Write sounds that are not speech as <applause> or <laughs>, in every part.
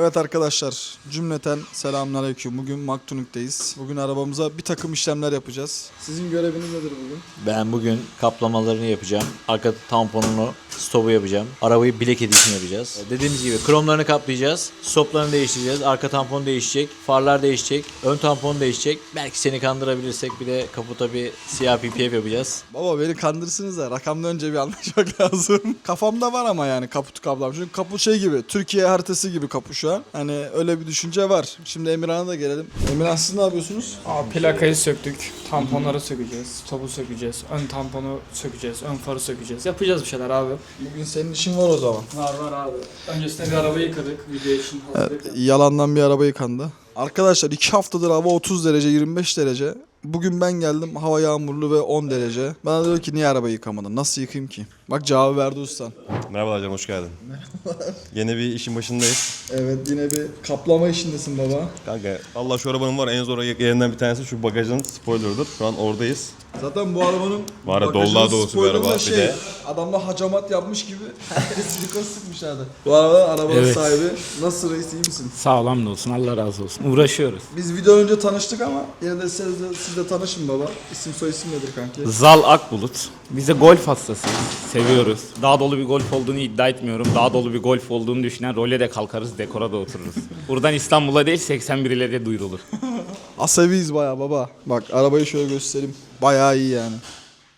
Evet arkadaşlar cümleten selamünaleyküm. Bugün Maktunik'teyiz. Bugün arabamıza bir takım işlemler yapacağız. Sizin göreviniz nedir bugün? Ben bugün kaplamalarını yapacağım. Arka tamponunu, stopu yapacağım. Arabayı bilek edişini yapacağız. Dediğimiz gibi kromlarını kaplayacağız. Stoplarını değiştireceğiz. Arka tampon değişecek. Farlar değişecek. Ön tampon değişecek. Belki seni kandırabilirsek bir de kaputa bir siyah PPF yapacağız. Baba beni kandırırsınız da rakamdan önce bir anlaşmak <laughs> lazım. Kafamda var ama yani kaput kablam. Çünkü kaput şey gibi Türkiye haritası gibi kaput şu an. Hani öyle bir düşünce var. Şimdi Emirhan'a da gelelim. Emirhan siz ne yapıyorsunuz? Abi plakayı söktük. Tamponları sökeceğiz. Topu sökeceğiz. Ön tamponu sökeceğiz. Ön farı sökeceğiz. Yapacağız bir şeyler abi. Bugün senin işin var o zaman. Var var abi. Öncesinde bir arabayı yıkadık. Video için hazırlık. Yalandan bir araba yıkandı. Arkadaşlar 2 haftadır hava 30 derece 25 derece. Bugün ben geldim hava yağmurlu ve 10 derece. Bana diyor ki niye arabayı yıkamadın? Nasıl yıkayayım ki? Bak cevabı verdi ustan. Merhabalar canım hoş geldin. Merhabalar. Yine bir işin başındayız. Evet yine bir kaplama işindesin baba. Kanka Allah şu arabanın var en zor yerinden bir tanesi şu bagajın spoiler'ıdır. Şu an oradayız. Zaten bu arabanın Var ya, bagajının dollağı doğrusu bir spoilerı araba. da Bir Şey, de- Adamlar hacamat yapmış gibi <laughs> silikon sıkmışlardı. Bu araba arabanın Evet. sahibi. Nasıl reis iyi misin? Sağ olun olsun Allah razı olsun. Uğraşıyoruz. Biz video önce tanıştık ama yine de siz de, siz de tanışın baba. İsim soy isim nedir kanki? Zal Akbulut. Bize golf hastasıyız. Seviyoruz. Daha dolu bir golf olduğunu iddia etmiyorum. Daha dolu bir golf olduğunu düşünen role de kalkarız, dekora da otururuz. Buradan İstanbul'a değil 81 ile de duyurulur. <laughs> Asabiyiz baya baba. Bak arabayı şöyle göstereyim. Baya iyi yani.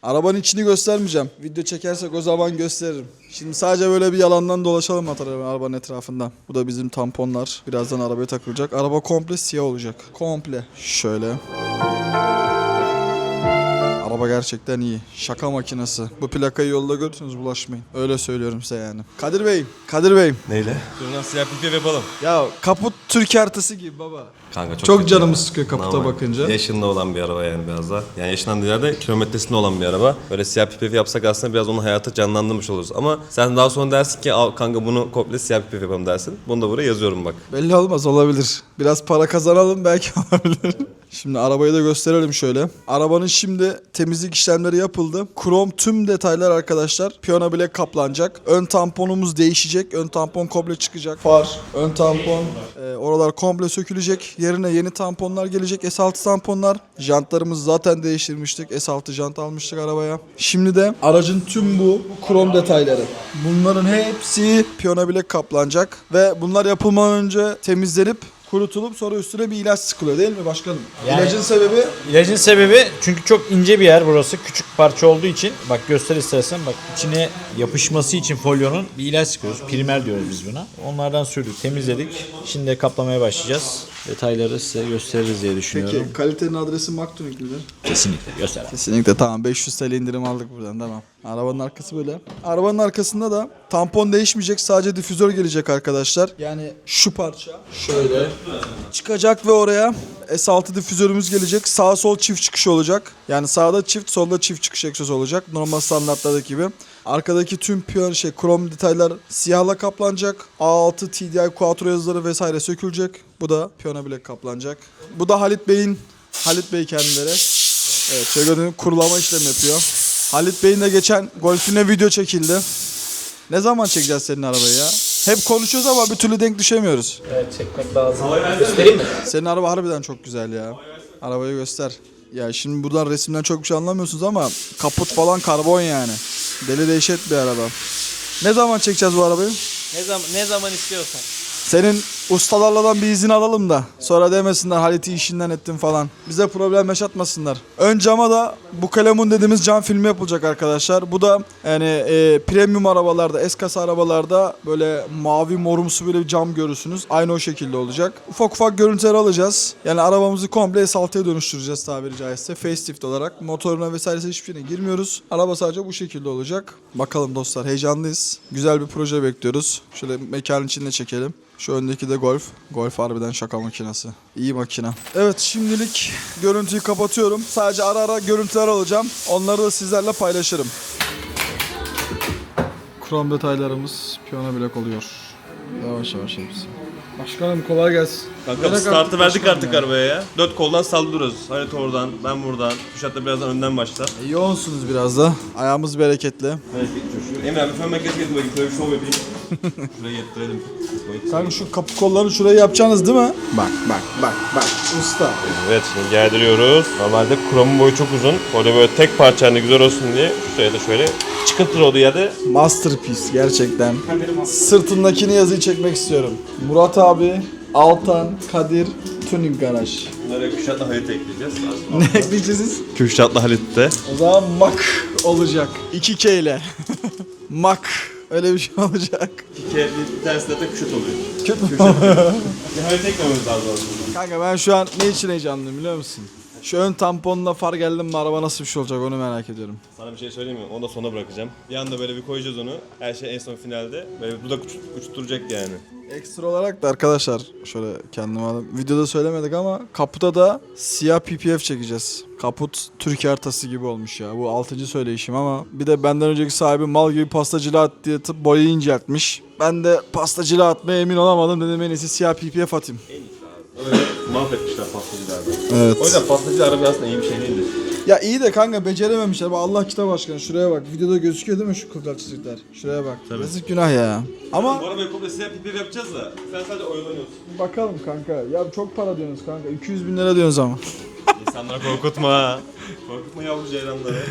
Arabanın içini göstermeyeceğim. Video çekersek o zaman gösteririm. Şimdi sadece böyle bir yalandan dolaşalım arabanın etrafından. Bu da bizim tamponlar. Birazdan arabaya takılacak. Araba komple siyah olacak. Komple. Şöyle. Araba gerçekten iyi. Şaka makinesi. Bu plakayı yolda görürsünüz bulaşmayın. Öyle söylüyorum size yani. Kadir Bey, Kadir Bey. Neyle? Şuradan siyah pipi yapalım. Ya kaput Türk haritası gibi baba. Kanka çok, Çok kötü canımı ya. sıkıyor kaputa Normal. bakınca. Yaşında olan bir araba yani biraz da. Yani yaşından ziyade kilometresinde olan bir araba. Böyle siyah pipi yapsak aslında biraz onun hayatı canlandırmış oluruz. Ama sen daha sonra dersin ki Al, kanka bunu komple siyah pipi yapalım dersin. Bunu da buraya yazıyorum bak. Belli olmaz olabilir. Biraz para kazanalım belki <laughs> olabilir. Şimdi arabayı da gösterelim şöyle. Arabanın şimdi temizlik işlemleri yapıldı. Krom tüm detaylar arkadaşlar. Piyano bile kaplanacak. Ön tamponumuz değişecek. Ön tampon komple çıkacak. Far, ön tampon, e, oralar komple sökülecek. Yerine yeni tamponlar gelecek. S6 tamponlar. Jantlarımızı zaten değiştirmiştik. S6 jant almıştık arabaya. Şimdi de aracın tüm bu krom detayları. Bunların hepsi piyano bile kaplanacak. Ve bunlar yapılmadan önce temizlenip kurutulup sonra üstüne bir ilaç sıkılıyor değil mi başkanım? Yani- İlacın sebebi İlacın sebebi çünkü çok ince bir yer burası. Küçük parça olduğu için bak göster istersen bak içine yapışması için folyonun bir ilaç sıkıyoruz. Primer diyoruz biz buna. Onlardan sürdük, temizledik. Şimdi kaplamaya başlayacağız. Detayları size gösteririz diye düşünüyorum. Peki kalitenin adresi Maktunik midir? Kesinlikle göster. Kesinlikle tamam 500 TL indirim aldık buradan tamam. Arabanın arkası böyle. Arabanın arkasında da tampon değişmeyecek sadece difüzör gelecek arkadaşlar. Yani şu parça şöyle çıkacak ve oraya S6 difüzörümüz gelecek. Sağ sol çift çıkış olacak. Yani sağda çift solda çift çıkış egzoz olacak. Normal standartlardaki gibi. Arkadaki tüm piyano şey krom detaylar siyahla kaplanacak. A6 TDI Quattro yazıları vesaire sökülecek. Bu da piyano bilek kaplanacak. Bu da Halit Bey'in Halit Bey kendileri. Evet şöyle gördüğünüz kurulama işlemi yapıyor. Halit Bey'in de geçen golfüne video çekildi. Ne zaman çekeceğiz senin arabayı ya? Hep konuşuyoruz ama bir türlü denk düşemiyoruz. Evet çekmek lazım. Göstereyim mi? Senin araba harbiden çok güzel ya. Arabayı göster. Ya şimdi buradan resimden çok bir şey anlamıyorsunuz ama kaput falan karbon yani. Deli dehşet bir araba. Ne zaman çekeceğiz bu arabayı? Ne zaman ne zaman istiyorsan. Senin ustalarla bir izin alalım da sonra demesinler Halit'i işinden ettin falan. Bize problem yaşatmasınlar. Ön cama da bu kalemun dediğimiz cam filmi yapılacak arkadaşlar. Bu da yani e, premium arabalarda, S-kasa arabalarda böyle mavi morumsu böyle bir cam görürsünüz. Aynı o şekilde olacak. Ufak ufak görüntüler alacağız. Yani arabamızı komple S6'ya dönüştüreceğiz tabiri caizse. Facelift olarak. Motoruna vesairesi hiçbir şeyine girmiyoruz. Araba sadece bu şekilde olacak. Bakalım dostlar heyecanlıyız. Güzel bir proje bekliyoruz. Şöyle mekanın içinde çekelim. Şu öndeki de Golf. Golf harbiden şaka makinesi. İyi makine. Evet şimdilik görüntüyü kapatıyorum. Sadece ara ara görüntüler alacağım. Onları da sizlerle paylaşırım. Krom detaylarımız piyano bilek oluyor. Yavaş yavaş hepsi. Başkanım kolay gelsin. Kanka Merak startı verdik artık ya. arabaya ya. Dört koldan saldırıyoruz. Halit oradan, ben buradan. Kuşat da birazdan önden başla. E, Yoğunsunuz biraz da. Ayağımız bereketli. Evet, Emre abi fön makinesi getir bakayım. Şöyle bir şov yapayım. <laughs> Şuraya getirelim. Kanka şu kapı kollarını şuraya yapacaksınız değil mi? Bak bak bak bak usta. Evet şimdi gerdiriyoruz. Normalde kromun boyu çok uzun. Orada böyle tek parça halinde güzel olsun diye şuraya da şöyle çıkıntılı olduğu yerde Masterpiece gerçekten. Sırtındakini yazıyı çekmek istiyorum. Murat abi, Altan, Kadir, Tuning Garaj. bunlara Kürşat'la Halit ekleyeceğiz. <laughs> ne ekleyeceğiz? Kürşat'la Halit de. O zaman mak olacak. 2K ile. <laughs> mak. Öyle bir şey olacak. İki bir tanesi de Kürşat oluyor. Kötü mü? Bir Halit eklememiz lazım. Kanka ben şu an ne için heyecanlıyım biliyor musun? Şu ön tamponla far geldim mi araba nasıl bir şey olacak onu merak ediyorum. Sana bir şey söyleyeyim mi? Onu da sona bırakacağım. Bir anda böyle bir koyacağız onu. Her şey en son finalde. Böyle dudak uç, uçturacak yani. Ekstra olarak da arkadaşlar şöyle kendime alayım. Videoda söylemedik ama kaputa da siyah PPF çekeceğiz. Kaput Türkiye haritası gibi olmuş ya. Bu 6. söyleyişim ama bir de benden önceki sahibi mal gibi pastacılığa at diye tıp boyayı inceltmiş. Ben de pastacılığa atmaya emin olamadım dedim en iyisi siyah PPF atayım. Öyle mahvetmişler pastacılarda. Evet. O yüzden pastacı araba aslında iyi bir şey değildir. Ya iyi de kanka becerememişler. Bak Allah kitap aşkına şuraya bak. Videoda gözüküyor değil mi şu kırklar çizikler? Şuraya bak. Yazık günah ya. Ama Bu arabayı komple siyah pipi yapacağız da sen sadece oyalanıyorsun. bakalım kanka. Ya çok para diyorsunuz kanka. 200 bin lira diyorsunuz ama. İnsanları korkutma. Korkutma yavru ceylanları.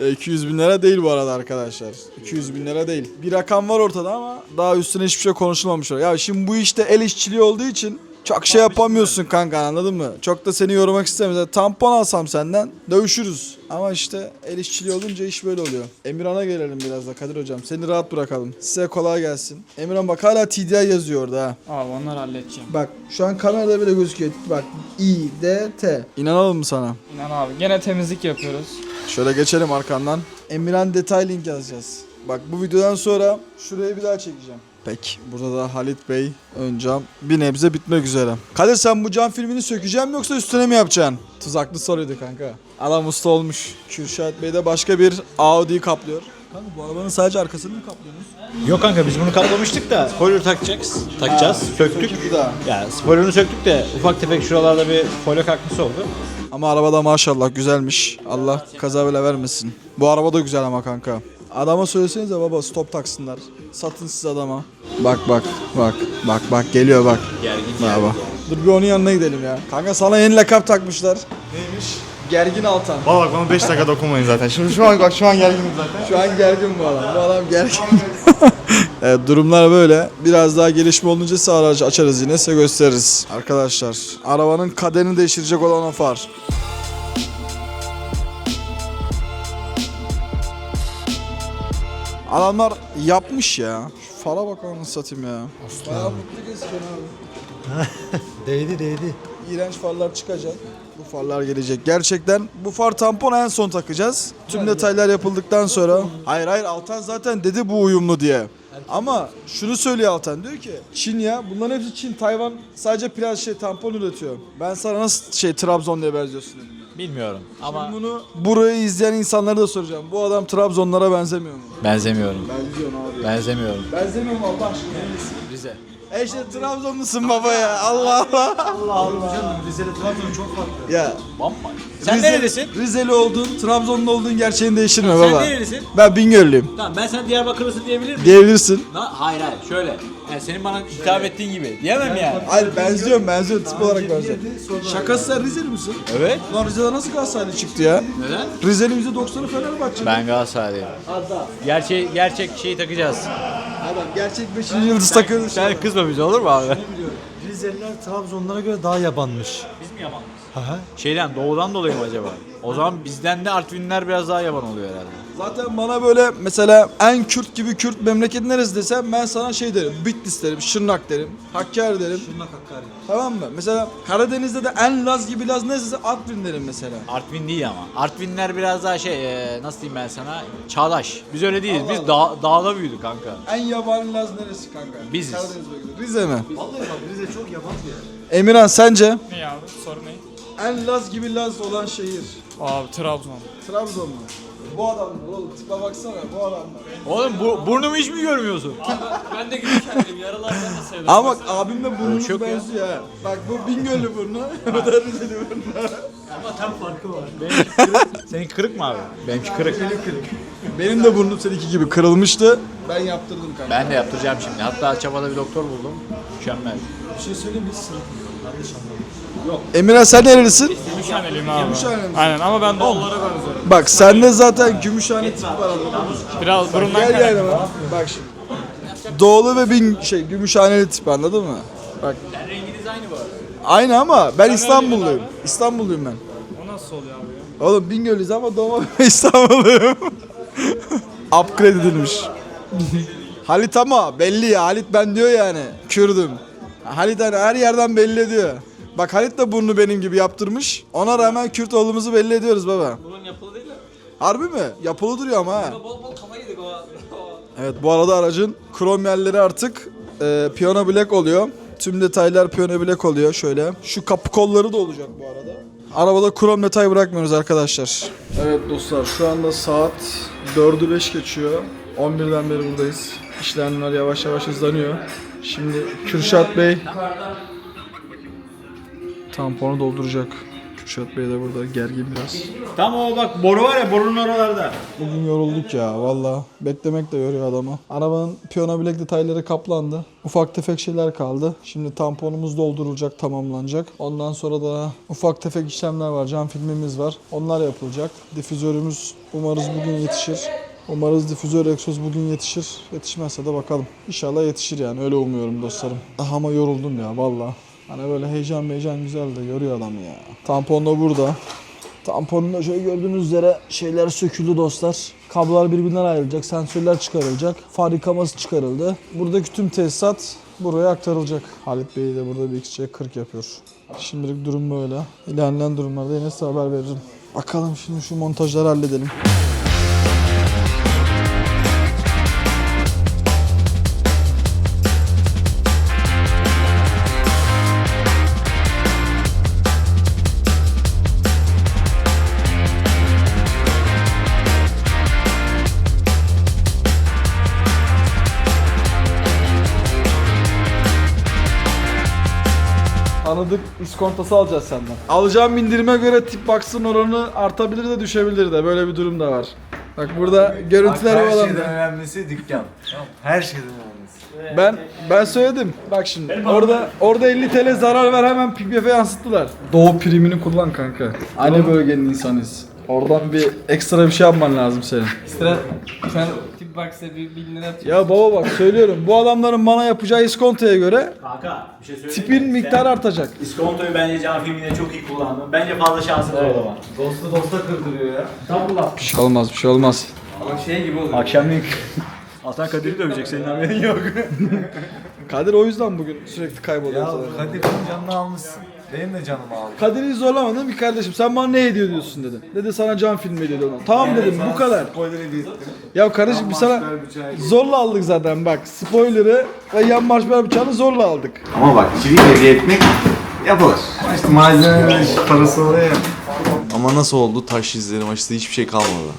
E, 200 bin lira değil bu arada arkadaşlar. 200 bin lira değil. Bir rakam var ortada ama daha üstüne hiçbir şey konuşulmamış. Ya şimdi bu işte el işçiliği olduğu için çok şey yapamıyorsun kanka anladın mı? Çok da seni yormak istemiyorum. Tampon alsam senden dövüşürüz. Ama işte el işçiliği olunca iş böyle oluyor. Emirhan'a gelelim biraz da Kadir hocam. Seni rahat bırakalım. Size kolay gelsin. Emirhan bak hala TDI yazıyor orada ha. Abi onları halledeceğim. Bak şu an kamerada bile gözüküyor. Bak I, D, T. İnanalım mı sana? İnan abi gene temizlik yapıyoruz. Şöyle geçelim arkandan. Emirhan detay link yazacağız. Bak bu videodan sonra şurayı bir daha çekeceğim. Peki. Burada da Halit Bey ön cam bir nebze bitmek üzere. Kadir sen bu cam filmini sökeceğim yoksa üstüne mi yapacaksın? Tuzaklı soruydu kanka. Adam usta olmuş. Kürşat Bey de başka bir Audi'yi kaplıyor. Kanka bu arabanın sadece arkasını mı kaplıyorsunuz? Yok kanka biz bunu kaplamıştık da spoiler takacağız. Takacağız. Söktük. Söküp bir daha. Ya spoilerını söktük de ufak tefek şuralarda bir folyo kalkması oldu. Ama arabada maşallah güzelmiş. Allah kaza bile vermesin. Bu araba da güzel ama kanka. Adama söylesenize baba stop taksınlar. Satın siz adama. Bak bak bak bak bak geliyor bak. Gergin Baba. Dur bir onun yanına gidelim ya. Kanka sana yeni lakap takmışlar. Neymiş? Gergin Altan. Valla bak bana 5 dakika dokunmayın zaten. Şimdi şu an bak şu an gerginim zaten. Şu an gergin bu adam. Bu adam gergin. <laughs> evet durumlar böyle. Biraz daha gelişme olunca size aracı açarız yine size gösteririz. Arkadaşlar arabanın kaderini değiştirecek olan o far. Adamlar yapmış ya. Şu fara bak anasını satayım ya. Bayağı mutlu gözüküyor abi. <laughs> Değdi değdi. İğrenç farlar çıkacak. Bu farlar gelecek. Gerçekten bu far tampon en son takacağız. Tüm detaylar yapıldıktan sonra. Hayır hayır Altan zaten dedi bu uyumlu diye. Ama şunu söylüyor Altan diyor ki Çin ya bunların hepsi Çin Tayvan sadece plaj şey tampon üretiyor. Ben sana nasıl şey Trabzon diye benziyorsun dedim. Bilmiyorum ama Bunu burayı izleyen insanlara da soracağım. Bu adam Trabzonlara benzemiyor mu? benzemiyorum. Benziyorsun abi. Benzemiyorum. Benzemiyor mu Allah aşkına? Rize. E işte Trabzonlusun baba ya. Allah Allah. Rize'de Trabzon çok farklı. Ya Bamba. Sen Rize- neredesin? Rizeli oldun, Trabzonlu olduğun gerçeğini değiştirme Sen baba. nerelisin? Ben Bingöllüyüm. Tamam ben sana Diyarbakırlısı diyebilir miyim? Diyebilirsin. Na, hayır hayır şöyle. Yani senin bana hitap ettiğin gibi. Diyemem yani. Hayır benziyorum benziyorum tip olarak benziyorum. Şakası sen Rizeli misin? Evet. Ulan Rize'de nasıl Galatasaraylı çıktı ya? Neden? Rize'nin %90'ı Fenerbahçe. Ben Galatasaraylıyım. Gerçek gerçek şeyi takacağız. Adam gerçek 5. yıldız takıyordu. Sen kızma bize olur mu abi? Rizeliler Trabzonlara göre daha yabanmış. Biz mi yaban? Aha. Şeyden doğudan dolayı mı acaba? O zaman bizden de Artvinler biraz daha yaban oluyor herhalde. Zaten bana böyle mesela en Kürt gibi Kürt memleket neresi desem ben sana şey derim. Bitlis derim, Şırnak derim, Hakkari derim. Şırnak Hakkari. Tamam mı? Mesela Karadeniz'de de en Laz gibi Laz neresi Artvin derim mesela. Artvin değil ama. Artvinler biraz daha şey e, nasıl diyeyim ben sana çağdaş. Biz öyle değiliz. Biz dağ, dağda büyüdük kanka. En yabani Laz neresi kanka? Biziz. Karadeniz bölgesi. Rize mi? Vallahi bak Rize çok yaban bir yer. Emirhan sence? Ne abi soru ne? En Laz gibi Laz olan şehir. Abi Trabzon. Trabzon mu? Bu adamlar oğlum tipe baksana bu adamlar. Oğlum bu, burnumu hiç mi görmüyorsun? Ben de Gümüşhane'liyim. Yaralardan da sayılırım. Ama bak abimle burnumuz Çok ya. benziyor ha. Bak bu Bingöl'lü burnu, <laughs> bu da Rizeli burnu. Senin kırık mı abi? Benimki kırık. Benim de burnum seninki gibi kırılmıştı. Ben yaptırdım kanka. Ben de yaptıracağım şimdi. Hatta Çapa'da bir doktor buldum. Mükemmel. Bir şey söyleyeyim mi? Hiç sırıtmıyor. Yanlış anlamadım. Emine sen nerelisin? Gümüşhaneliyim abi. Gümüşhane misin? Aynen ama ben doğullara benziyorum. Bak sende zaten gümüşhane tip var adamın. Biraz burundan Gel kaynaklı. yani bak. Bak şimdi. Doğulu ve bin şey gümüşhaneli tip anladın mı? Bak. Renginiz aynı bu arada. Aynı ama ben İstanbulluyum. İstanbulluyum ben. O nasıl oluyor abi ya? Oğlum Bingöl'lüyüz ama doğma büyüme <laughs> İstanbulluyum. Upgrade edilmiş. Halit ama belli ya. Halit ben diyor yani. Kürdüm. Halit hani her yerden belli ediyor. Bak Halit de burnu benim gibi yaptırmış. Ona rağmen Kürt olduğumuzu belli ediyoruz baba. Bunun yapılı değil mi? Harbi mi? Yapılı duruyor ama ha. Bol bol kafa yedik o. Evet bu arada aracın krom yerleri artık e, piyano black oluyor. Tüm detaylar piyano black oluyor şöyle. Şu kapı kolları da olacak bu arada. Arabada krom detay bırakmıyoruz arkadaşlar. Evet dostlar şu anda saat 4'ü 5 geçiyor. 11'den beri buradayız. İşlemler yavaş yavaş hızlanıyor. Şimdi Kürşat Bey tamponu dolduracak. Kürşat Bey de burada gergin biraz. Tam o bak boru var ya borunun oralarda. Bugün yorulduk ya valla. Beklemek de yoruyor adamı. Arabanın piyano bilek detayları kaplandı. Ufak tefek şeyler kaldı. Şimdi tamponumuz doldurulacak, tamamlanacak. Ondan sonra da ufak tefek işlemler var. Cam filmimiz var. Onlar yapılacak. Difüzörümüz umarız bugün yetişir. Umarız difüzör egzoz bugün yetişir. Yetişmezse de bakalım. İnşallah yetişir yani öyle umuyorum dostlarım. Ah ama yoruldum ya valla. Hani böyle heyecan heyecan güzel de yoruyor adamı ya. Tampon da burada. Tamponunda şöyle gördüğünüz üzere şeyler söküldü dostlar. Kablolar birbirinden ayrılacak, sensörler çıkarılacak, far yıkaması çıkarıldı. Buradaki tüm tesisat buraya aktarılacak. Halit Bey de burada bir iki 40 yapıyor. Şimdilik durum böyle. İlerleyen durumlarda yine size haber veririm. Bakalım şimdi şu montajları halledelim. İskontası alacağız senden. Alacağım indirime göre tip box'ın oranı artabilir de düşebilir de böyle bir durum da var. Bak burada görüntüler Her var. şeyden önemlisi dükkan. Tamam. Her şeyden önemlisi. Ben ben söyledim. Bak şimdi orada orada 50 TL zarar ver hemen PPF'e yansıttılar. Doğu primini kullan kanka. Aynı bölgenin insanıyız. Oradan bir ekstra bir şey yapman lazım senin. Sen tip box'a bir 1000 lira atıyorsun. Ya baba bak söylüyorum bu adamların bana yapacağı iskontoya göre Kanka bir şey söyleyeyim tipin miktarı artacak. İskontoyu bence can filminde çok iyi kullandın. Bence fazla şansın var o zaman. Dostu dosta kırdırıyor ya. Bir şey olmaz bir şey olmaz. Ama şey gibi oluyor. Akşamleyin <laughs> Hasan Kadir'i dövecek senin haberin yok. Kadir o yüzden bugün sürekli kayboluyor. Ya ortalarda. Kadir'in canını almışsın. Benim de canımı aldın. Kadir'i zorlamadın bir kardeşim sen bana ne hediye ediyorsun dedim. Dedi sana can filmi hediye ediyorum. Tamam dedim bu kadar. Spoiler hediye ettim. Ya kardeşim biz sana zorla aldık zaten bak spoiler'ı ve yan marşmer bıçağını zorla aldık. Ama bak çivi hediye etmek yapılır. İşte malzeme parası oluyor ya. Ama nasıl oldu? Taş izlerim açtı hiçbir şey kalmadı.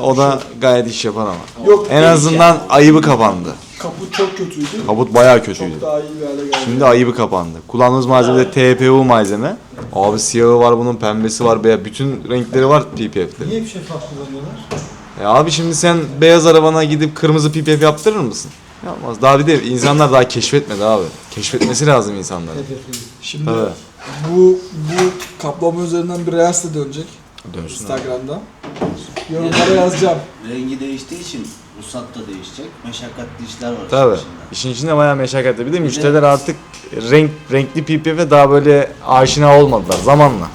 O da gayet iş yapar ama. Yok En azından ayıbı kapandı. kaput çok kötüydü. Kabut bayağı kötüydü. Daha iyi bir hale geldi. Şimdi ayıbı kapandı. Kullandığımız malzeme de TPU malzeme. Abi siyahı var bunun, pembesi var, beyaz. Bütün renkleri var PPF'de. Niye bir şey farklı kullanıyorlar? E abi şimdi sen beyaz arabana gidip kırmızı PPF yaptırır mısın? Yapmaz. Daha bir de insanlar daha keşfetmedi abi. Keşfetmesi lazım insanların. Şimdi Tabii. Bu bu kaplama üzerinden bir reels de dönecek Dönsün. Instagram'da. Yorumlara yazacağım. Rengi değiştiği için ruhsat da değişecek. Meşakkatli işler var. Tabii. içinde. İşin içinde bayağı meşakkatli. Bir de müşteriler artık renk renkli PPF'e daha böyle aşina olmadılar zamanla.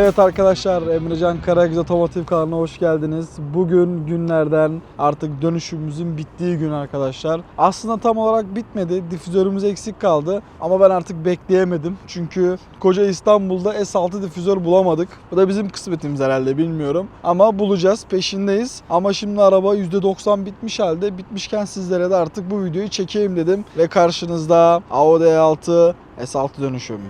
Evet arkadaşlar Emrecan Karagöz Otomotiv kanalına hoş geldiniz. Bugün günlerden artık dönüşümümüzün bittiği gün arkadaşlar. Aslında tam olarak bitmedi. Difüzörümüz eksik kaldı. Ama ben artık bekleyemedim. Çünkü koca İstanbul'da S6 difüzör bulamadık. Bu da bizim kısmetimiz herhalde bilmiyorum. Ama bulacağız peşindeyiz. Ama şimdi araba %90 bitmiş halde. Bitmişken sizlere de artık bu videoyu çekeyim dedim. Ve karşınızda Audi A6 S6 dönüşüm.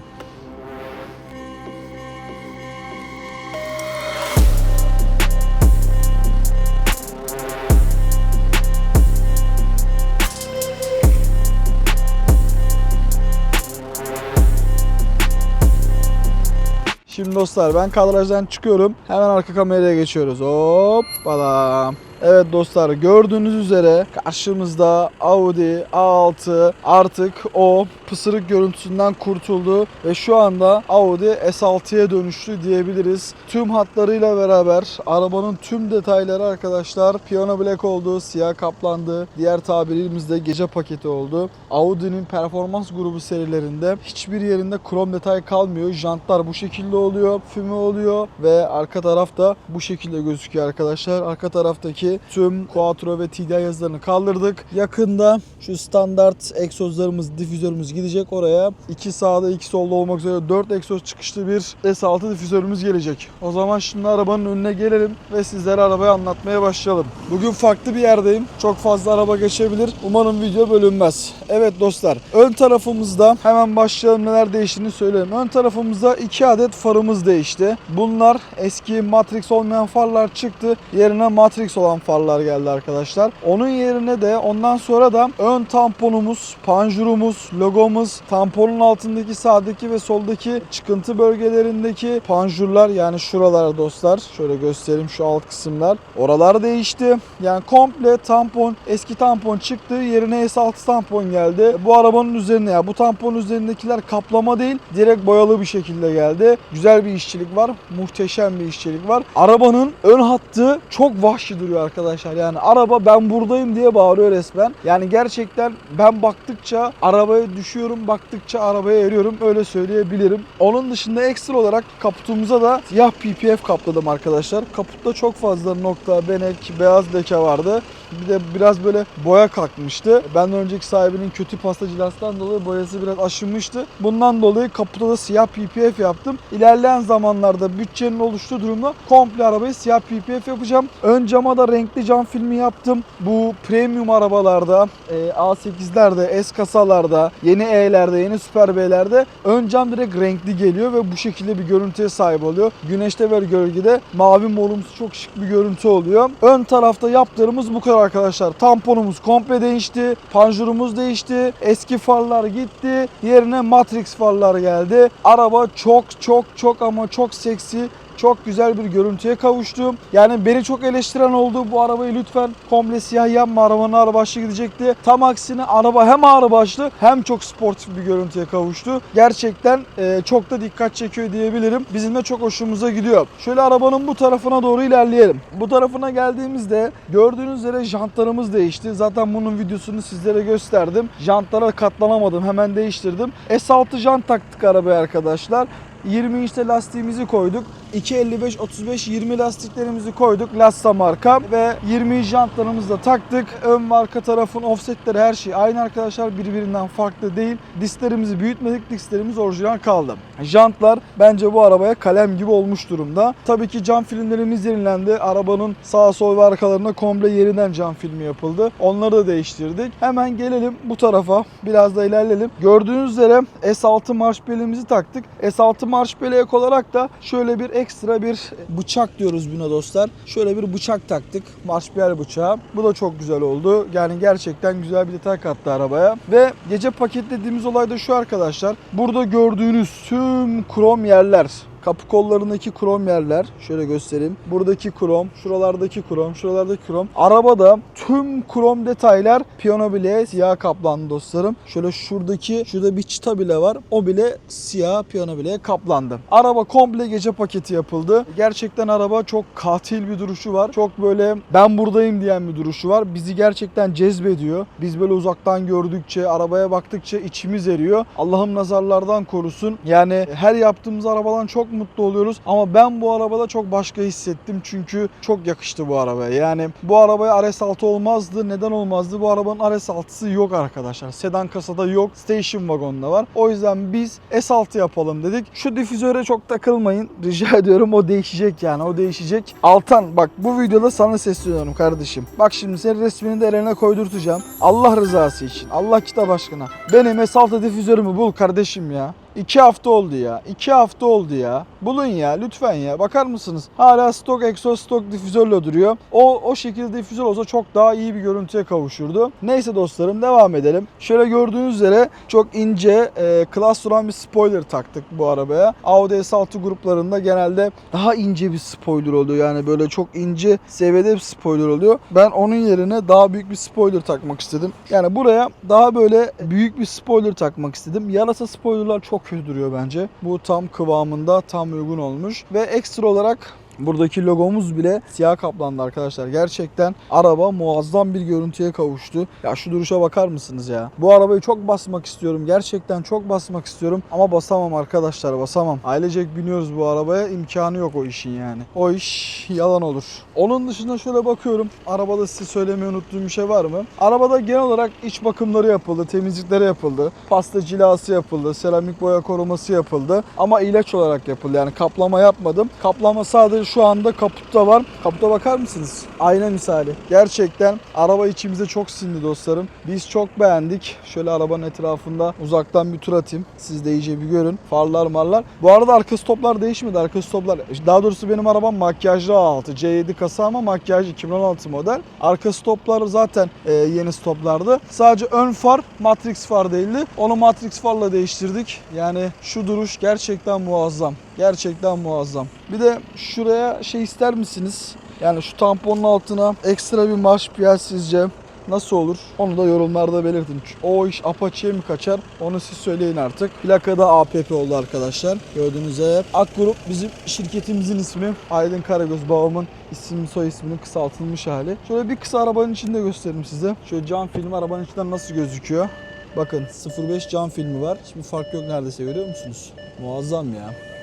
Dostlar ben kadrajdan çıkıyorum. Hemen arka kameraya geçiyoruz. Hoppala. Evet dostlar gördüğünüz üzere karşımızda Audi A6 artık o pısırık görüntüsünden kurtuldu ve şu anda Audi S6'ya dönüştü diyebiliriz. Tüm hatlarıyla beraber arabanın tüm detayları arkadaşlar piyano black oldu, siyah kaplandı. Diğer tabirimizde gece paketi oldu. Audi'nin performans grubu serilerinde hiçbir yerinde krom detay kalmıyor. Jantlar bu şekilde oluyor, füme oluyor ve arka tarafta bu şekilde gözüküyor arkadaşlar. Arka taraftaki tüm Quattro ve TDI yazılarını kaldırdık. Yakında şu standart egzozlarımız, difüzörümüz gidecek oraya. İki sağda iki solda olmak üzere 4 egzoz çıkışlı bir S6 difüzörümüz gelecek. O zaman şimdi arabanın önüne gelelim ve sizlere arabayı anlatmaya başlayalım. Bugün farklı bir yerdeyim. Çok fazla araba geçebilir. Umarım video bölünmez. Evet dostlar ön tarafımızda hemen başlayalım neler değiştiğini söyleyelim. Ön tarafımızda iki adet farımız değişti. Bunlar eski Matrix olmayan farlar çıktı. Yerine Matrix olan farlar geldi arkadaşlar. Onun yerine de ondan sonra da ön tamponumuz, panjurumuz, logomuz, tamponun altındaki sağdaki ve soldaki çıkıntı bölgelerindeki panjurlar yani şuralar dostlar. Şöyle göstereyim şu alt kısımlar. Oralar değişti. Yani komple tampon, eski tampon çıktı. Yerine S6 tampon geldi. Bu arabanın üzerine ya bu tampon üzerindekiler kaplama değil, direkt boyalı bir şekilde geldi. Güzel bir işçilik var. Muhteşem bir işçilik var. Arabanın ön hattı çok vahşi duruyor arkadaşlar. Yani araba ben buradayım diye bağırıyor resmen. Yani gerçekten ben baktıkça arabaya düşüyorum, baktıkça arabaya eriyorum. Öyle söyleyebilirim. Onun dışında ekstra olarak kaputumuza da siyah PPF kapladım arkadaşlar. Kaputta çok fazla nokta, benek, beyaz leke vardı. Bir de biraz böyle boya kalkmıştı. Benden önceki sahibinin kötü pastacılarından dolayı boyası biraz aşınmıştı. Bundan dolayı kaputa da siyah PPF yaptım. İlerleyen zamanlarda bütçenin oluştuğu durumda komple arabayı siyah PPF yapacağım. Ön cama da renkli cam filmi yaptım. Bu premium arabalarda, e, A8'lerde, S kasalarda, yeni E'lerde, yeni Super B'lerde ön cam direkt renkli geliyor ve bu şekilde bir görüntüye sahip oluyor. Güneşte ve gölgede mavi morumsu çok şık bir görüntü oluyor. Ön tarafta yaptığımız bu kadar arkadaşlar. Tamponumuz komple değişti. Panjurumuz değişti. Eski farlar gitti. Yerine Matrix farlar geldi. Araba çok çok çok ama çok seksi çok güzel bir görüntüye kavuştu. Yani beni çok eleştiren oldu. Bu arabayı lütfen komple siyah yapma arabanın ağır başlı gidecekti. Tam aksine araba hem ağır başlı hem çok sportif bir görüntüye kavuştu. Gerçekten e, çok da dikkat çekiyor diyebilirim. Bizim de çok hoşumuza gidiyor. Şöyle arabanın bu tarafına doğru ilerleyelim. Bu tarafına geldiğimizde gördüğünüz üzere jantlarımız değişti. Zaten bunun videosunu sizlere gösterdim. Jantlara katlanamadım. Hemen değiştirdim. S6 jant taktık arabaya arkadaşlar. 20 inçte lastiğimizi koyduk. 255 35 20 lastiklerimizi koyduk. Lassa marka ve 20 inç jantlarımızı da taktık. Ön ve arka tarafın offsetleri her şey aynı arkadaşlar. Birbirinden farklı değil. Disklerimizi büyütmedik. Disklerimiz orijinal kaldı. Jantlar bence bu arabaya kalem gibi olmuş durumda. Tabii ki cam filmlerimiz yenilendi. Arabanın sağ sol ve arkalarına komple yeniden cam filmi yapıldı. Onları da değiştirdik. Hemen gelelim bu tarafa. Biraz da ilerleyelim. Gördüğünüz üzere S6 marş belimizi taktık. S6 marş beli ek olarak da şöyle bir ekstra bir bıçak diyoruz buna dostlar. Şöyle bir bıçak taktık. Marşbiyel bıçağı. Bu da çok güzel oldu. Yani gerçekten güzel bir detay kattı arabaya. Ve gece paketlediğimiz olay da şu arkadaşlar. Burada gördüğünüz tüm krom yerler Kapı kollarındaki krom yerler. Şöyle göstereyim. Buradaki krom, şuralardaki krom, şuralardaki krom. Arabada tüm krom detaylar piyano bile siyah kaplandı dostlarım. Şöyle şuradaki, şurada bir çıta bile var. O bile siyah piyano bile kaplandı. Araba komple gece paketi yapıldı. Gerçekten araba çok katil bir duruşu var. Çok böyle ben buradayım diyen bir duruşu var. Bizi gerçekten cezbediyor. Biz böyle uzaktan gördükçe, arabaya baktıkça içimiz eriyor. Allah'ım nazarlardan korusun. Yani her yaptığımız arabadan çok mutlu oluyoruz. Ama ben bu arabada çok başka hissettim çünkü çok yakıştı bu arabaya. Yani bu arabaya RS6 olmazdı. Neden olmazdı? Bu arabanın RS6'sı yok arkadaşlar. Sedan kasada yok. Station wagon'da var. O yüzden biz S6 yapalım dedik. Şu difüzöre çok takılmayın. Rica ediyorum o değişecek yani o değişecek. Altan bak bu videoda sana sesleniyorum kardeşim. Bak şimdi senin resmini de eline koydurtacağım. Allah rızası için. Allah kitap aşkına. Benim S6 difüzörümü bul kardeşim ya. İki hafta oldu ya. İki hafta oldu ya. Bulun ya lütfen ya. Bakar mısınız? Hala stok egzoz stok difüzörle duruyor. O o şekilde difüzör olsa çok daha iyi bir görüntüye kavuşurdu. Neyse dostlarım devam edelim. Şöyle gördüğünüz üzere çok ince e, klas duran bir spoiler taktık bu arabaya. Audi S6 gruplarında genelde daha ince bir spoiler oluyor. Yani böyle çok ince seviyede bir spoiler oluyor. Ben onun yerine daha büyük bir spoiler takmak istedim. Yani buraya daha böyle büyük bir spoiler takmak istedim. Yarasa spoilerlar çok kötü duruyor bence. Bu tam kıvamında tam uygun olmuş. Ve ekstra olarak Buradaki logomuz bile siyah kaplandı arkadaşlar. Gerçekten araba muazzam bir görüntüye kavuştu. Ya şu duruşa bakar mısınız ya? Bu arabayı çok basmak istiyorum. Gerçekten çok basmak istiyorum. Ama basamam arkadaşlar basamam. Ailecek biniyoruz bu arabaya. imkanı yok o işin yani. O iş yalan olur. Onun dışında şöyle bakıyorum. Arabada size söylemeyi unuttuğum bir şey var mı? Arabada genel olarak iç bakımları yapıldı. Temizlikleri yapıldı. Pasta cilası yapıldı. Seramik boya koruması yapıldı. Ama ilaç olarak yapıldı. Yani kaplama yapmadım. Kaplama sadece şu anda kaputta var. Kaputa bakar mısınız? Ayna misali. Gerçekten araba içimize çok sindi dostlarım. Biz çok beğendik. Şöyle arabanın etrafında uzaktan bir tur atayım. Siz de iyice bir görün. Farlar marlar. Bu arada arka stoplar değişmedi. Arka stoplar daha doğrusu benim arabam makyajlı A6. C7 kasa ama makyaj 2016 model. Arka stoplar zaten e, yeni stoplardı. Sadece ön far Matrix far değildi. Onu Matrix farla değiştirdik. Yani şu duruş gerçekten muazzam. Gerçekten muazzam. Bir de şuraya şey ister misiniz? Yani şu tamponun altına ekstra bir marş piyaz sizce nasıl olur? Onu da yorumlarda belirtin. O iş Apache'ye mi kaçar? Onu siz söyleyin artık. Plakada APP oldu arkadaşlar. Gördüğünüz üzere. Ak Grup bizim şirketimizin ismi. Aydın Karagöz babamın isim soy isminin kısaltılmış hali. Şöyle bir kısa arabanın içinde göstereyim size. Şöyle cam filmi arabanın içinden nasıl gözüküyor? Bakın 05 cam filmi var. Hiçbir fark yok neredeyse görüyor musunuz? Muazzam ya.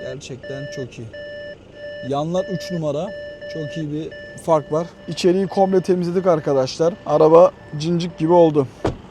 Gerçekten çok iyi. Yanlar 3 numara. Çok iyi bir fark var. İçeriği komple temizledik arkadaşlar. Araba cincik gibi oldu.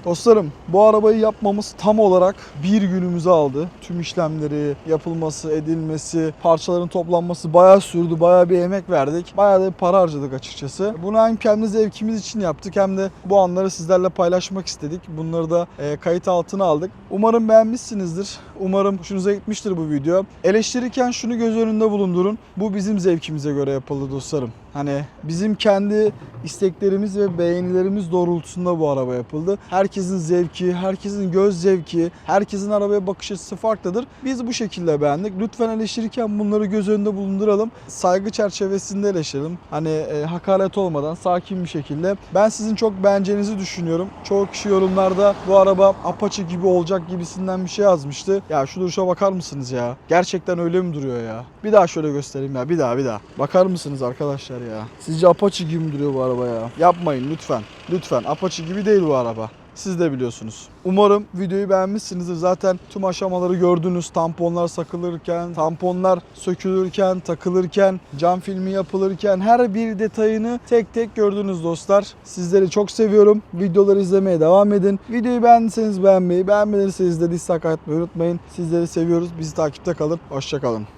Dostlarım bu arabayı yapmamız tam olarak bir günümüzü aldı. Tüm işlemleri, yapılması, edilmesi, parçaların toplanması bayağı sürdü. Bayağı bir emek verdik. Bayağı da bir para harcadık açıkçası. Bunu hem kendi zevkimiz için yaptık hem de bu anları sizlerle paylaşmak istedik. Bunları da e, kayıt altına aldık. Umarım beğenmişsinizdir. Umarım hoşunuza gitmiştir bu video. Eleştirirken şunu göz önünde bulundurun. Bu bizim zevkimize göre yapıldı dostlarım. Hani bizim kendi isteklerimiz ve beğenilerimiz doğrultusunda bu araba yapıldı. Herkesin zevki, herkesin göz zevki, herkesin arabaya bakış açısı farklıdır. Biz bu şekilde beğendik. Lütfen eleştirirken bunları göz önünde bulunduralım. Saygı çerçevesinde eleştirelim. Hani e, hakaret olmadan sakin bir şekilde. Ben sizin çok beğeneceğinizi düşünüyorum. Çoğu kişi yorumlarda bu araba Apache gibi olacak gibisinden bir şey yazmıştı. Ya şu duruşa bakar mısınız ya? Gerçekten öyle mi duruyor ya? Bir daha şöyle göstereyim ya. Bir daha bir daha. Bakar mısınız arkadaşlar ya? Sizce Apache gibi mi duruyor bu araba ya? Yapmayın lütfen. Lütfen. Apache gibi değil bu araba. Siz de biliyorsunuz. Umarım videoyu beğenmişsinizdir. Zaten tüm aşamaları gördünüz. Tamponlar sakılırken, tamponlar sökülürken, takılırken, cam filmi yapılırken her bir detayını tek tek gördünüz dostlar. Sizleri çok seviyorum. Videoları izlemeye devam edin. Videoyu beğendiyseniz beğenmeyi, beğenmediyseniz de dislike atmayı unutmayın. Sizleri seviyoruz. Bizi takipte kalın. Hoşçakalın.